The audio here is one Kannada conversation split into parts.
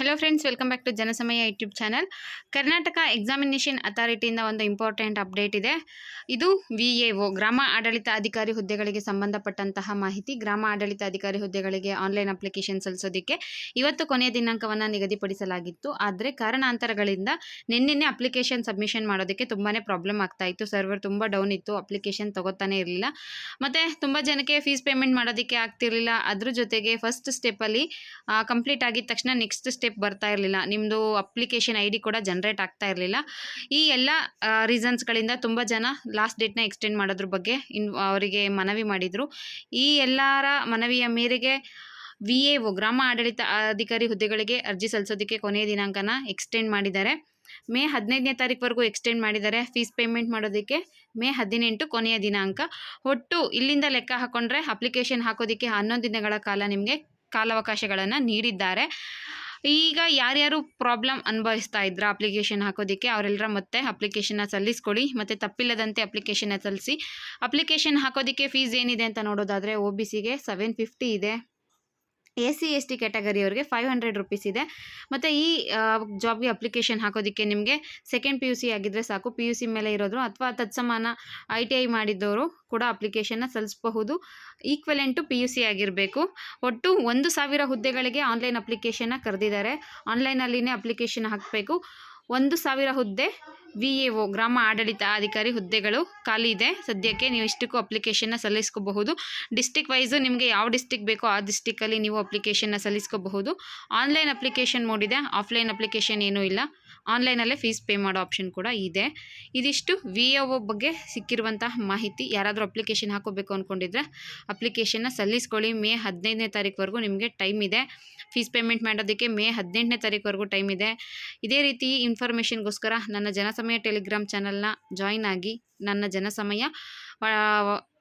Hello friends welcome back to Janasamaya YouTube channel Karnataka examination ಅಥಾರಿಟಿಯಿಂದ ಒಂದು ಇಂಪಾರ್ಟೆಂಟ್ ಅಪ್ಡೇಟ್ ಇದೆ. ಇದು ವಿ ಎ ಒ ಗ್ರಾಮ ಆಡಳಿತ ಅಧಿಕಾರಿ ಹುದ್ದೆಗಳಿಗೆ ಸಂಬಂಧಪಟ್ಟಂತಹ ಮಾಹಿತಿ. ಗ್ರಾಮ ಆಡಳಿತ ಅಧಿಕಾರಿ ಹುದ್ದೆಗಳಿಗೆ ಆನ್ಲೈನ್ ಅಪ್ಲಿಕೇಶನ್ ಸಲ್ಲಿಸೋದಕ್ಕೆ ಇವತ್ತು ಕೊನೆಯ ದಿನಾಂಕವನ್ನು ನಿಗದಿಪಡಿಸಲಾಗಿತ್ತು. ಆದರೆ ಕಾರಣಾಂತರಗಳಿಂದ ನಿನ್ನೆ ಅಪ್ಲಿಕೇಶನ್ ಸಬ್ಮಿಷನ್ ಮಾಡೋದಕ್ಕೆ ತುಂಬಾ ಪ್ರಾಬ್ಲಮ್ ಆಗ್ತಾ ಇತ್ತು. ಸರ್ವರ್ ತುಂಬ ಡೌನ್ ಇತ್ತು ಅಪ್ಲಿಕೇಶನ್ ತಗೋತಾನೆ ಇರಲಿಲ್ಲ. ಮತ್ತು ತುಂಬ ಜನಕ್ಕೆ ಫೀಸ್ ಪೇಮೆಂಟ್ ಮಾಡೋದಕ್ಕೆ ಆಗ್ತಿರಲಿಲ್ಲ. ಅದ್ರ ಜೊತೆಗೆ ಫಸ್ಟ್ ಸ್ಟೆಪ್ಪಲ್ಲಿ ಕಂಪ್ಲೀಟ್ ಆಗಿದ ತಕ್ಷಣ ನೆಕ್ಸ್ಟ್ ಸ್ಟೆಪ್ ಬರ್ತಾ ಇರಲಿಲ್ಲ. ನಿಮ್ಮದು ಅಪ್ಲಿಕೇಶನ್ ಐ ಕೂಡ ಜನ್ರೇಟ್ ಆಗ್ತಾ ಇರಲಿಲ್ಲ. ಈ ಎಲ್ಲ ರೀಸನ್ಸ್ಗಳಿಂದ ತುಂಬ ಜನ ಲಾಸ್ಟ್ ಡೇಟ್ನ ಎಕ್ಸ್ಟೆಂಡ್ ಮಾಡೋದ್ರ ಬಗ್ಗೆ ಅವರಿಗೆ ಮನವಿ ಮಾಡಿದರು. ಈ ಎಲ್ಲರ ಮನವಿಯ ಮೇರೆಗೆ ವಿ ಎ ಒ ಗ್ರಾಮ ಆಡಳಿತ ಅಧಿಕಾರಿ ಹುದ್ದೆಗಳಿಗೆ ಅರ್ಜಿ ಸಲ್ಲಿಸೋದಕ್ಕೆ ಕೊನೆಯ ದಿನಾಂಕನ ಎಕ್ಸ್ಟೆಂಡ್ ಮಾಡಿದ್ದಾರೆ. ಮೇ ಹದಿನೈದನೇ ತಾರೀಕುವರೆಗೂ ಎಕ್ಸ್ಟೆಂಡ್ ಮಾಡಿದ್ದಾರೆ. ಫೀಸ್ ಪೇಮೆಂಟ್ ಮಾಡೋದಕ್ಕೆ ಮೇ ಹದಿನೆಂಟು ಕೊನೆಯ ದಿನಾಂಕ. ಒಟ್ಟು ಇಲ್ಲಿಂದ ಲೆಕ್ಕ ಹಾಕೊಂಡ್ರೆ ಅಪ್ಲಿಕೇಶನ್ ಹಾಕೋದಕ್ಕೆ ಹನ್ನೊಂದು ದಿನಗಳ ಕಾಲ ನಿಮಗೆ ಕಾಲಾವಕಾಶಗಳನ್ನು ನೀಡಿದ್ದಾರೆ. ಈಗ ಯಾರ್ಯಾರು ಪ್ರಾಬ್ಲಮ್ ಅನುಭವಿಸ್ತಾ ಇದ್ರ ಅಪ್ಲಿಕೇಶನ್ ಹಾಕೋದಕ್ಕೆ ಅವರೆಲ್ಲರ ಮತ್ತೆ ಅಪ್ಲಿಕೇಶನ್ನ ಸಲ್ಲಿಸ್ಕೊಳ್ಳಿ ಮತ್ತು ತಪ್ಪಿಲ್ಲದಂತೆ ಅಪ್ಲಿಕೇಶನ್ನ ಸಲ್ಲಿಸಿ. ಅಪ್ಲಿಕೇಶನ್ ಹಾಕೋದಕ್ಕೆ ಫೀಸ್ ಏನಿದೆ ಅಂತ ನೋಡೋದಾದರೆ ಒ ಬಿ ಸಿಗೆ ಸೆವೆನ್ ಫಿಫ್ಟಿ ಇದೆ. ಎ ಸಿ ಎಸ್ ಟಿ ಕ್ಯಾಟಗರಿಯವ್ರಿಗೆ ಫೈವ್ ಹಂಡ್ರೆಡ್ ರುಪೀಸ್ ಇದೆ. ಮತ್ತು ಈ ಜಾಬ್ಗೆ ಅಪ್ಲಿಕೇಶನ್ ಹಾಕೋದಕ್ಕೆ ನಿಮಗೆ ಸೆಕೆಂಡ್ ಪಿ ಯು ಸಿ ಆಗಿದ್ದರೆ ಸಾಕು. ಪಿ ಯು ಸಿ ಮೇಲೆ ಇರೋದ್ರು ಅಥವಾ ತತ್ಸಮಾನ ಐ ಟಿ ಐ ಮಾಡಿದ್ದವರು ಕೂಡ ಅಪ್ಲಿಕೇಶನ್ನ ಸಲ್ಲಿಸಬಹುದು. ಈಕ್ವಲೆಂಟು ಪಿ ಯು ಸಿ ಆಗಿರಬೇಕು. ಒಟ್ಟು ಒಂದು ಸಾವಿರ ಹುದ್ದೆಗಳಿಗೆ ಆನ್ಲೈನ್ ಅಪ್ಲಿಕೇಶನ್ನ ಕರೆದಿದ್ದಾರೆ. ಆನ್ಲೈನಲ್ಲಿನೇ ಅಪ್ಲಿಕೇಶನ್ ಹಾಕಬೇಕು. ಒಂದು ಸಾವಿರ ಹುದ್ದೆ, ವಿ ಎ ಒ, ಗ್ರಾಮ ಆಡಳಿತ ಅಧಿಕಾರಿ ಹುದ್ದೆಗಳು ಖಾಲಿ ಇದೆ. ಸದ್ಯಕ್ಕೆ ನೀವು ಇಷ್ಟಕ್ಕೂ ಅಪ್ಲಿಕೇಶನ್ನ ಸಲ್ಲಿಸ್ಕೋಬಹುದು. ಡಿಸ್ಟಿಕ್ ವೈಸು ನಿಮಗೆ ಯಾವ ಡಿಸ್ಟಿಕ್ ಬೇಕೋ ಆ ಡಿಸ್ಟಿಕ್ಕಲ್ಲಿ ನೀವು ಅಪ್ಲಿಕೇಶನ್ನ ಸಲ್ಲಿಸ್ಕೋಬಹುದು. Online application mode offline application ಏನೂ ಇಲ್ಲ. ಆನ್ಲೈನಲ್ಲೇ ಫೀಸ್ ಪೇ ಮಾಡೋ ಆಪ್ಷನ್ ಕೂಡ ಇದೆ. ಇದಿಷ್ಟು ವಿ ಒ ಬಗ್ಗೆ ಸಿಕ್ಕಿರುವಂತಹ ಮಾಹಿತಿ. ಯಾರಾದರೂ ಅಪ್ಲಿಕೇಶನ್ ಹಾಕೋಬೇಕು ಅಂದ್ಕೊಂಡಿದ್ರೆ ಅಪ್ಲಿಕೇಶನ್ನ ಸಲ್ಲಿಸ್ಕೊಳ್ಳಿ. ಮೇ ಹದಿನೈದನೇ ತಾರೀಕುವರೆಗೂ ನಿಮಗೆ ಟೈಮ್ ಇದೆ. ಫೀಸ್ ಪೇಮೆಂಟ್ ಮಾಡೋದಕ್ಕೆ ಮೇ ಹದಿನೆಂಟನೇ ತಾರೀಕುವರೆಗೂ ಟೈಮ್ ಇದೆ. ಇದೇ ರೀತಿ ಇನ್ಫಾರ್ಮೇಷನ್ಗೋಸ್ಕರ ನನ್ನ ಜನಸಮಯ ಟೆಲಿಗ್ರಾಮ್ ಚಾನಲ್ನ ಜಾಯಿನ್ ಆಗಿ ನನ್ನ ಜನಸಮಯ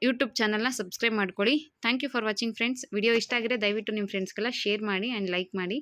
ಯೂಟ್ಯೂಬ್ ಚಾನಲ್ನ ಸಬ್ಸ್ಕ್ರೈಬ್ ಮಾಡ್ಕೊಳ್ಳಿ. Thank you for watching friends. Video ಇಷ್ಟ ಆಗಿದೆ ದಯವಿಟ್ಟು ನಿಮ್ಮ ಫ್ರೆಂಡ್ಸ್ಗೆಲ್ಲ ಶೇರ್ ಮಾಡಿ ಆ್ಯಂಡ್ ಲೈಕ್ ಮಾಡಿ.